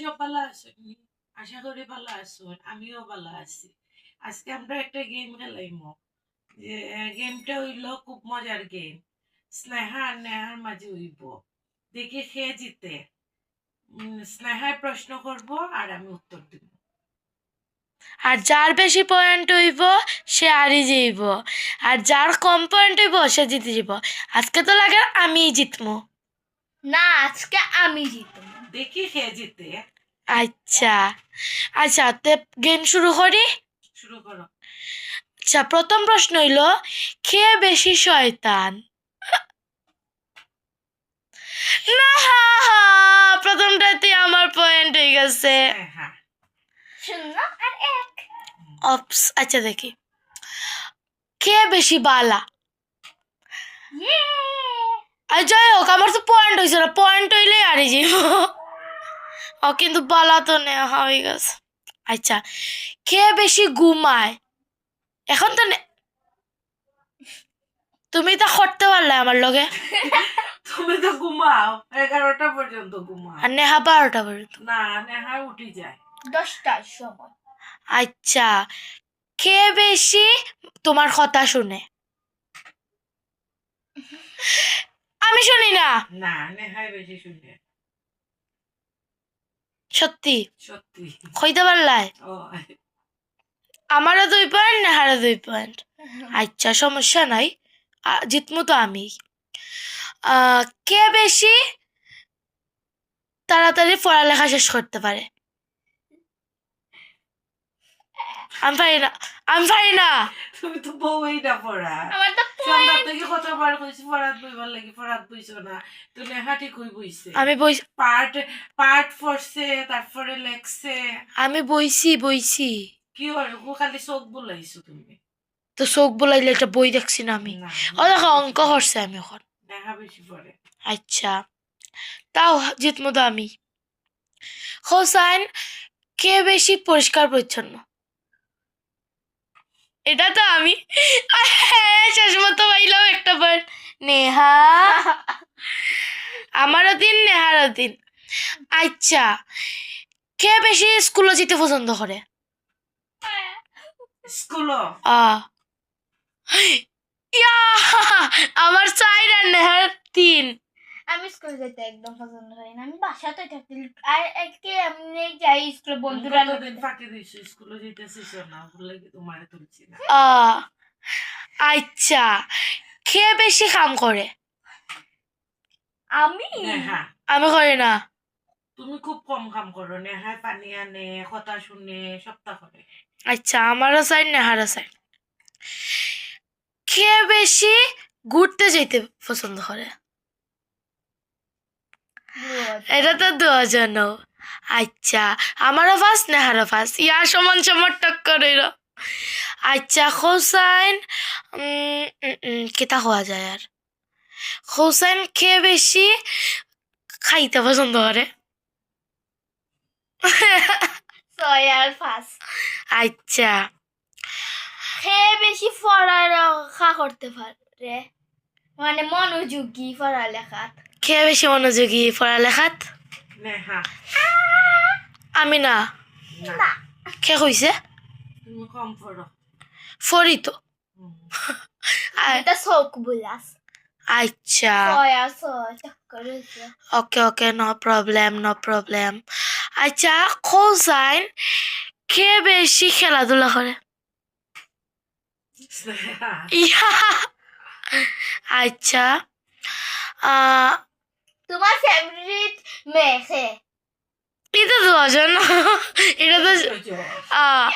সব ভালো আছো? আশা করি ভালো আছো আমিও ভালো আছি। আজকে আমরা একটা গেম খেলাইমো যে গেমটা হইল খুব মজার গেম স্নেহা আর নেহার মাঝে হইব। দেখি খেয়ে জিতে। স্নেহায় প্রশ্ন করব আর আমি উত্তর দিব। আর যার বেশি পয়েন্ট হইব সে হারি যাইব। আর যার কম পয়েন্ট হইব সে জিতে যাব আজকে তো লাগে আমিই জিতমু। না আজকে আমি জিতব দেখি খেয়ে জিতে। আচ্ছা। আচ্ছা তে গেম শুরু করি? শুরু করো। আচ্ছা প্রথম প্রশ্ন হইল কে বেশি শয়তান? না প্রথমটাতে আমার পয়েন্ট হয়ে গেছে। স্নেহা শূন্য আর এক। অপস আচ্ছা দেখি। কে বেশি বালা? ইয়ে! আর যাই হোক আমার তো পয়েন্ট হয়েছে না পয়েন্ট হইলে আরে যাইব। ও কিন্তু বালা তো নেওয়া হয়ে গেছে। আচ্ছা কে বেশি ঘুমায়? এখন তো নে- তুমি তা করতে পারলে আমার লগে। তুমি তো ঘুমাও এগারোটা পর্যন্ত ঘুমাও। আর নেহা বারোটা পর্যন্ত। না নেহা উঠি যায়। দশটার সময়। আচ্ছা কে বেশি তোমার কথা শুনে? আমি শুনি না। না নেহাই বেশি শুনে। সত্যি। সত্যি। কইতে পারলাই? আমারও দুই পয়েন্ট নেহারও দুই পয়েন্ট আচ্ছা সমস্যা নাই। জিতমু তো আমি। আহ, কে বেশি তাড়াতাড়ি পড়ালেখা শেষ করতে পারে? আমি পারি না আমি পারি না তুমি তো বউই না পড়া। আমার তো সন্ধ্যা থেকে কতবার কইছি পড়াত বইবার লাগি পড়াত বইছো না। তো নেহা ঠিক বইছে। আমি বই পার্ট পার্ট পড়ছে তারপরে লেখছে। আমি বইছি বইছি। কি হয় ও খালি চোখ বুলাইছো তুমি? তো চোখ বলাইলে একটা বই দেখছি না আমি। ও দেখো অঙ্ক করছে আমি এখন। নেহা বেশি পড়ে। আচ্ছা। তাও জিতমু তো আমি। হোসাইন কে বেশি পরিষ্কার পরিচ্ছন্ন? এটা তো আমি। হ্যাঁ, শেষ মতো পাইলাম একটা পয়েন্ট নেহা। আমারও দিন নেহারও দিন আচ্ছা কে বেশি স্কুলে যেতে পছন্দ করে? ইয়া আমার চাই আর নেহার তিন। আমি স্কুলে যেতে একদম পছন্দ করি না। আমি বাসাতে থাকি আর আজকে এমনি যাই স্কুলে বন্ধুরা কতদিন ফাঁকি দিছো স্কুলে যেতেছিস না বলে কি তোমার তুলছি না। আচ্ছা। কে বেশি কাম করে? আমি? আমি করি না। তুমি খুব কম কাম করো। নেহায় পানি আনে কথা শুনে সপ্তাহ করে। আচ্ছা আমারও চাই নেহারও চাই কে বেশি ঘুরতে যেতে পছন্দ করে? এটা তো দুজন আচ্ছা আমারও ফার্স্ট নেহারও ফার্স্ট ইয়ার সমান সমান টক্কর হইল আচ্ছা হোসাইন কেটা হওয়া যায় আর? হোসাইন খেয়ে বেশি খাইতে পছন্দ করে। আচ্ছা। খেয়ে বেশি পড়ালেখা করতে পারে। মানে মনোযোগী পড়ালেখা। কে বেশি মনোযোগী পড়ালেখাত? নেহা আমি না। কে কইছে তুমি কম পড়ো ফরি তো এটা চৌক বোলাস আচ্ছা। Okay okay no problem no problem আচ্ছা হোসাইন কে বেশি খেলাধুলা করে আচ্ছা আহ, তোমার ফেভারিট মেয়ে এটা তো অজন। এটা তো আহ,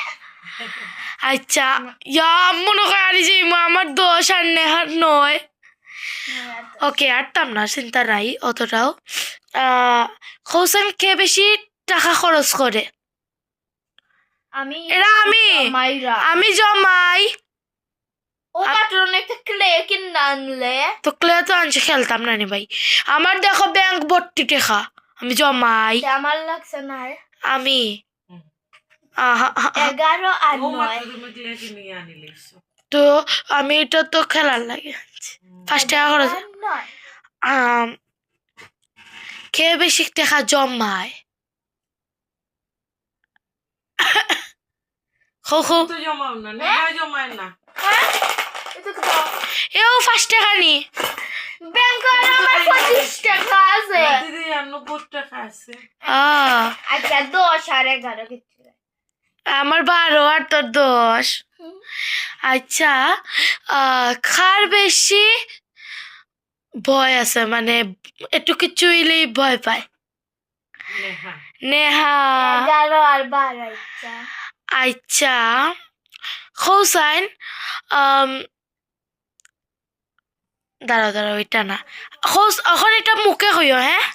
আচ্ছা ইয়া মনে হয় আর যে আমার দোষ আর নেহার নয়। ওকে আরতাম না চিন্তা নাই অতটাও। আহ, হোসেন কে বেশি টাকা খরচ করে? আমি এরা আমি। মাইরা আমি জমাই। ও কার্টুন ক্লে কিনে আনলে? তো ক্লে তো আনছে খেলতাম না ভাই। আমার দেখো ব্যাংক ভর্তি টেকা আমি জমাই। আমার লাগছে না আমি। এগারো তো আমি এটা তো খেলার লাগে পাঁচ টাকা খরচ বেশি টাকা জমায়। খো খো জমাও না হ্যাঁ? জমায় না। হ্যাঁ? এও ফার্স্ট টাকা নি। ব্যাংকের আমার পঁচিশ টাকা আছে। দিদি নব্বই টাকা আছে। আচ্ছা দশ আর এগারো কিছু আমার বারো আর তোর দশ। আচ্ছা আহ, খার বেশি ভয় আছে মানে একটু কিছু হইলেই ভয় পায়। নেহা। আর বারো আচ্ছা। আচ্ছা হোসাইন দাঁড়াও দাঁড়াও এটা না। হোস এখন এটা মুখে কইও হ্যাঁ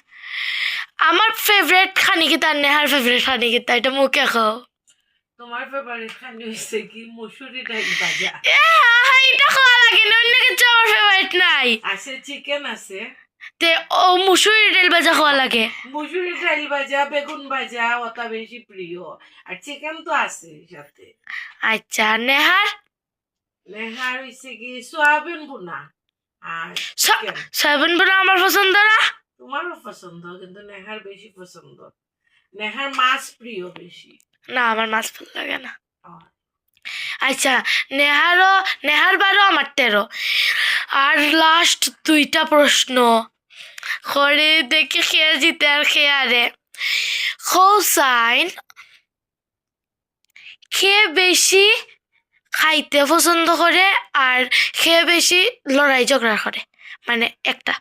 আমার ফেভারেট খানি কিতা নেহার ফেভারেট খানি কিতা এটা মুখে খাও তোমার ফেভারিট খানি হয়েছে কি? মসুরি ডাইল ভাজা। এটা খাওয়া লাগে না অন্য কিছু আমার ফেভারিট নাই। আছে চিকেন আছে। তে ও মুসুরি ডাল ভাজা খাওয়া লাগে। মসুরি ডাইল ভাজা বেগুন ভাজা ওটা বেশি প্রিয় আর চিকেন তো আছে সাথে আচ্ছা নেহার নেহার হয়েছে কি? সোয়াবিন বোনা আর স- চিকেন আমার পছন্দ না। তোমারও পছন্দ কিন্তু নেহার বেশি পছন্দ। নেহার মাছ প্রিয় বেশি। না আমার মাছ ভালো লাগে না। আচ্ছা নেহারও নেহার বারো আমার তেরো। আর লাস্ট দুইটা প্রশ্ন। করে দেখি খেয়ে জিতে আর খেয়ে আরে হোসাইন খেয়ে বেশি খাইতে পছন্দ করে আর খেয়ে বেশি লড়াই ঝগড়া করে। মানে একটা।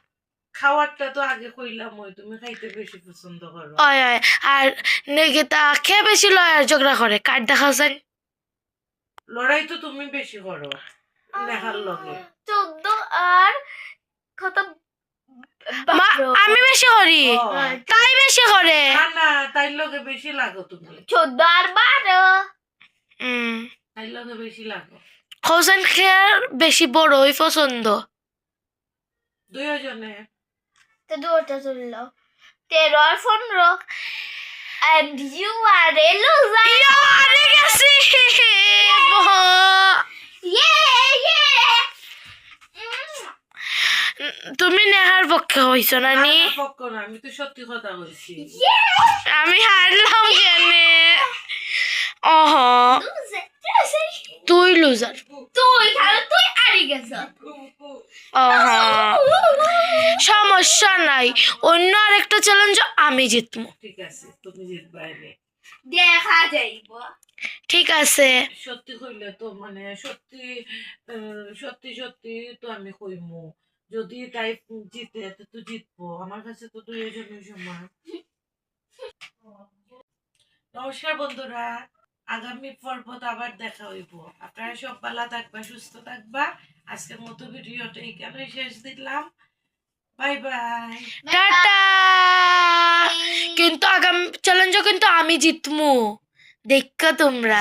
খাওয়ারটা তো আগে কইলাম ওই তুমি খাইতে বেশি পছন্দ করো। অয় অয় আর নেগেতা খেয়ে বেশি লড়াই ঝগড়া করে। কার দেখা যায়? লড়াই তো তুমি বেশি করো নেহার লগে। চোদ্দ আর কত? মা আমি বেশি করি। তাই বেশি করে। না তাই লগে বেশি লাগো তুমি। চোদ্দ আর বারো। হোসেন খেয়ার বেশি বড়ই পছন্দ। দুইজনে? তো দুটা চলল তেরো আর পনেরো। And you are a loser গেছি yeah yeah Mm. তুমি নেহার পক্ষে হইছ না না, আমি তো সত্যি কথা বলছি। আমি হারলাম কেনে অহ Loser, loser. তুই লুজার তুই খালো তুই আড়ি গেছ। সমস্যা নাই। অন্য আরেকটা চ্যালেঞ্জ আমি জিতবো। ঠিক আছে তুমি জিতবা দেখা যাইব। ঠিক আছে। সত্যি কইলে তো মানে সত্যি সত্যি সত্যি তো আমি কইমু। যদি তাই জিতে তো জিতবো। আমার কাছে তো দুইজনের সমান। নমস্কার বন্ধুরা। আগামী পর্বত আবার দেখা হইব। আপনারা সব ভালো থাকবা, সুস্থ থাকবা। আজকের মতো ভিডিওটা এখানে শেষ দিলাম। Bye bye. টাটা! কিন্তু আগামী চ্যালেঞ্জও কিন্তু আমি জিতমু। দেখা তোমরা।